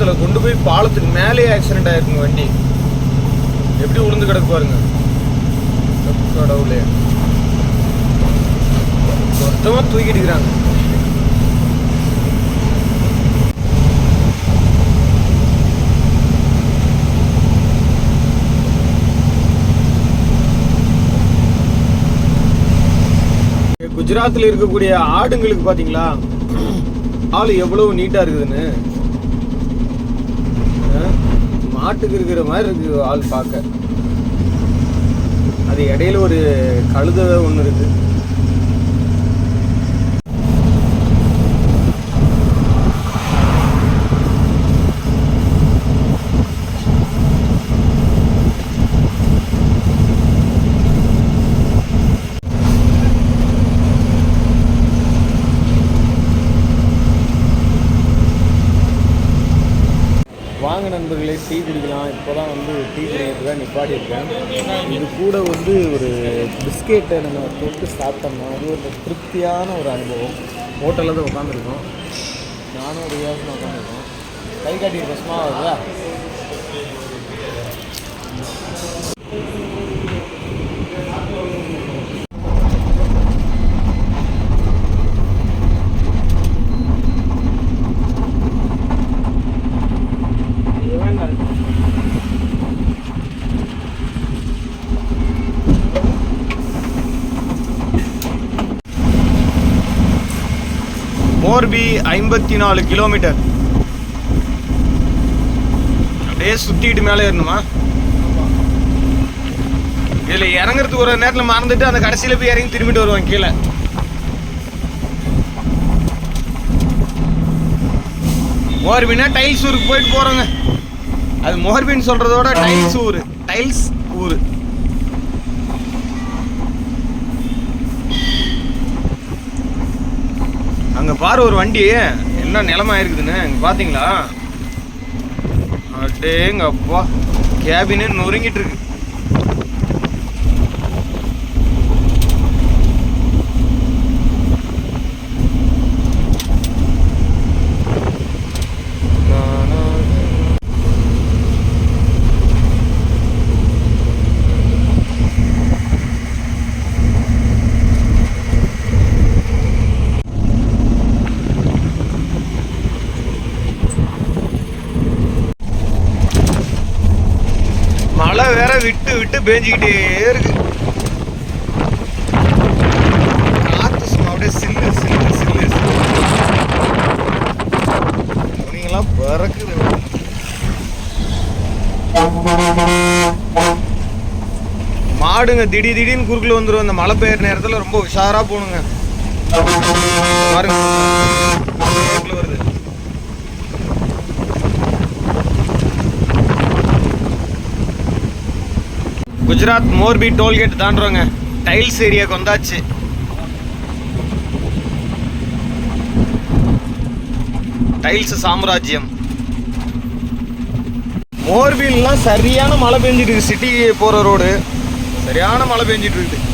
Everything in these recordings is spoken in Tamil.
குஜராத்தில் கொண்டு போய் பாலத்துக்கு மேலேயே ஆக்சிடென்ட் ஆயிருக்குங்க வண்டி. எப்படி உளுந்து கிடக்கு பாருங்க. கடவுளே. மொத்தமாக தூக்கிட்டுக்கிறாங்க குஜராத்தில் இருக்கக்கூடிய ஆடுங்களுக்கு பார்த்தீங்களா ஆள் எவ்வளவு நீட்டாக இருக்குதுன்னு. மாட்டுக்கு இருக்கிற மாதிரி இருக்கு ஆள் பார்க்க. அது இடையில ஒரு கழுத ஒன்று இருக்கு. வாங்க நண்பர்களே டீ குடிக்கலாம். இப்போ தான் வந்து டீ குடிக்கிறதுக்காக தான் இருக்கேன் இது கூட வந்து ஒரு பிஸ்கெட்டை நம்ம தொட்டு சாப்பிட்டோம்னா அது ஒரு திருப்தியான ஒரு அனுபவம். ஹோட்டலில் தான் உட்காந்துருக்கோம் நானும் ஒரு யோசனை உட்காந்துருக்கோம் கை காட்டி கஷ்டமா வருதா? மோர்பி ஐம்பத்தி நாலு கிலோமீட்டர். அப்படியே சுத்திட்டு மேலே ஏறணுமா? இதில் இறங்குறதுக்கு ஒரு நேரத்தில் மறந்துட்டு அந்த கடைசியில போய் இறங்கி திரும்பிட்டு வருவாங்க கீழே. மோர்பின்னா டைல்ஸ் ஊருக்கு போயிட்டு போகிறோங்க அது மோர்பின்னு சொல்றதோட டைல்ஸ் ஊர். டைல்ஸ் ஊர். அங்க பாரு ஒரு வண்டி. என்ன நிலமா இருக்குதுன்னு அங்க பாத்தீங்களா? அடேங்க அப்பா கேபினே நொறுங்கிட்டு இருக்கு மழை வேற விட்டு பேஞ்சிக்கிட்டே இருக்கு. காத்து சும்மா அப்படியே சில்லு சில்லு சில்லு துணிங்கெல்லாம் பறக்குது. மாடுங்க திடீர் திடீர்னு குறுக்குல வந்துடும் இந்த மழை பெய்யுற நேரத்தில் ரொம்ப உஷாரா போகணுங்க பாருங்க குறுக்குல வருது குஜராத் மோர்பி டோல்கேட் தாண்டுறோங்க. டைல்ஸ் ஏரியாவுக்கு வந்தாச்சு டைல்ஸ் சாம்ராஜ்யம். மோர்பிலாம் சரியான மழை பெஞ்சிட்டு இருக்கு. சிட்டி போற ரோடு. சரியான மழை பெஞ்சிட்டு இருக்குது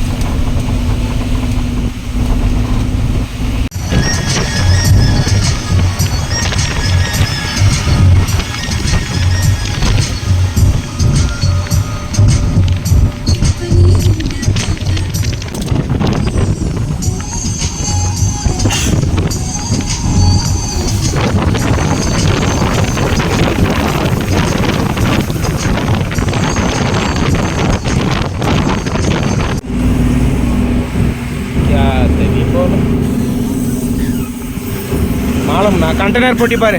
மாலம்ண்ணா கண்டெய்னர் போட்டி பாரு.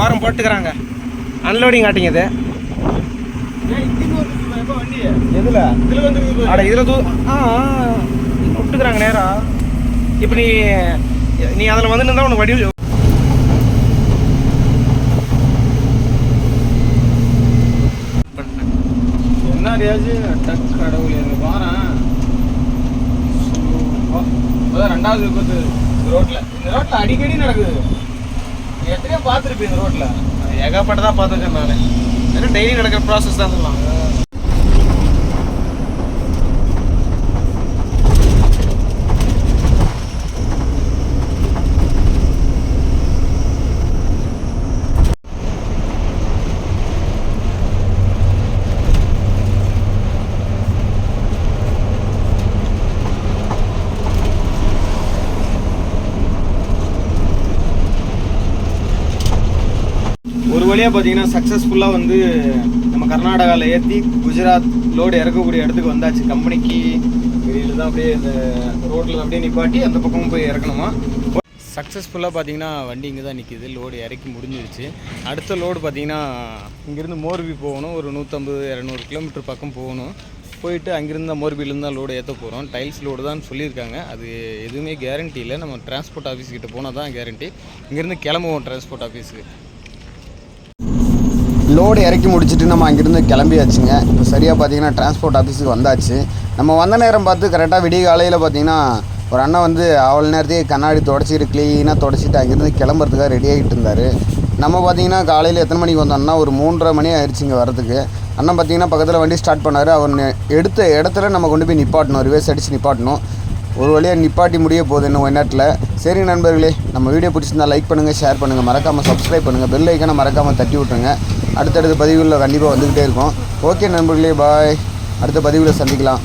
ஓரம் போட்டுக்கிறாங்க. அன்லோடிங் ஆட்டிங்க இது. எதுல? அட இதுல தூ ஆ ஆ, விட்டுக்கிறாங்க நேரா. இப்போ நீ நீ அதில் வந்து நின்றா உனக்கு வடி என்ன ரியாஜு டக் கடவுள் எனக்கு அதான் ரெண்டாவது விபத்து. இந்த ரோட்ல அடிக்கடி நடக்குது. பார்த்துருப்பேன் ரோட்டில் ரோட்ல பார்த்துருக்கேன் நான். ஏன்னா டெய்லி நடக்கிற ப்ராசஸ் தான் சொல்லலாம் வழியாக பார்த்தீங்கன்னா சக்ஸஸ்ஃபுல்லாக வந்து நம்ம கர்நாடகாவில் ஏற்றி குஜராத் லோடு இறக்கக்கூடிய இடத்துக்கு வந்தாச்சு. கம்பெனிக்கு வெளியில் தான் அப்படியே இந்த ரோட்டில் அப்படியே நிப்பாட்டி அந்த பக்கமும் போய் இறக்கணுமா? சக்ஸஸ்ஃபுல்லாக பார்த்தீங்கன்னா வண்டி இங்கே தான் நிற்கிது லோடு இறக்கி முடிஞ்சிருச்சு. அடுத்த லோடு பார்த்தீங்கன்னா இங்கேருந்து மோர்பி போகணும். ஒரு நூற்றம்பது இரநூறு கிலோமீட்டர் பக்கம் போகணும். போயிட்டு அங்கேருந்து தான் மோர்பிலேருந்து தான் லோடு ஏற்ற போகிறோம் டைல்ஸ் லோடு தான் சொல்லியிருக்காங்க. அது எதுவுமே கேரண்டி இல்லை. நம்ம டிரான்ஸ்போர்ட் ஆஃபீஸ்கிட்ட போனால் தான் கேரண்டி இங்கேருந்து கிளம்புவோம் டிரான்ஸ்போர்ட் ஆஃபீஸுக்கு லோடு இறக்கி முடிச்சுட்டு நம்ம அங்கேருந்து கிளம்பியாச்சுங்க. இப்போ சரியாக பார்த்தீங்கன்னா டிரான்ஸ்போர்ட் ஆஃபீஸுக்கு வந்தாச்சு. நம்ம வந்த நேரம் பார்த்து கரெக்டாக விடிய காலையில் பார்த்தீங்கன்னா ஒரு அண்ணன் வந்து அவ்வளோ நேரத்தையே கண்ணாடி தொடச்சிட்டு க்ளீனாக தொடச்சிட்டு அங்கேருந்து கிளம்புறதுக்காக ரெடி ஆகிட்டு இருந்தார். நம்ம பார்த்தீங்கன்னா காலையில் எத்தனை மணிக்கு வந்தோம்னா ஒரு மூன்றரை மணி ஆயிடுச்சுங்க வரதுக்கு அண்ணன் பார்த்தீங்கன்னா பக்கத்தில் வண்டி ஸ்டார்ட் பண்ணார். அவர் நெ- எடுத்த இடத்துல நம்ம கொண்டு போய் நிப்பாட்டணும். ரிவேஸ் அடித்து நிப்பாட்டணும். ஒரு வழியாக நிப்பாட்டி முடிய போகுது இன்னும் ஒன் நேரத்தில். சரி நண்பர்களே நம்ம வீடியோ பிடிச்சிருந்தா லைக் பண்ணுங்கள் ஷேர் பண்ணுங்கள் மறக்காமல் சப்ஸ்கிரைப் பண்ணுங்கள் பெல் ஐக்கனை மறக்காமல் தட்டி விட்ருங்க அடுத்தடுத்த பதிவுகளில் கண்டிப்பாக வந்துக்கிட்டே இருக்கும். ஓகே நண்பர்களே பாய். அடுத்த பதிவில் சந்திக்கலாம்.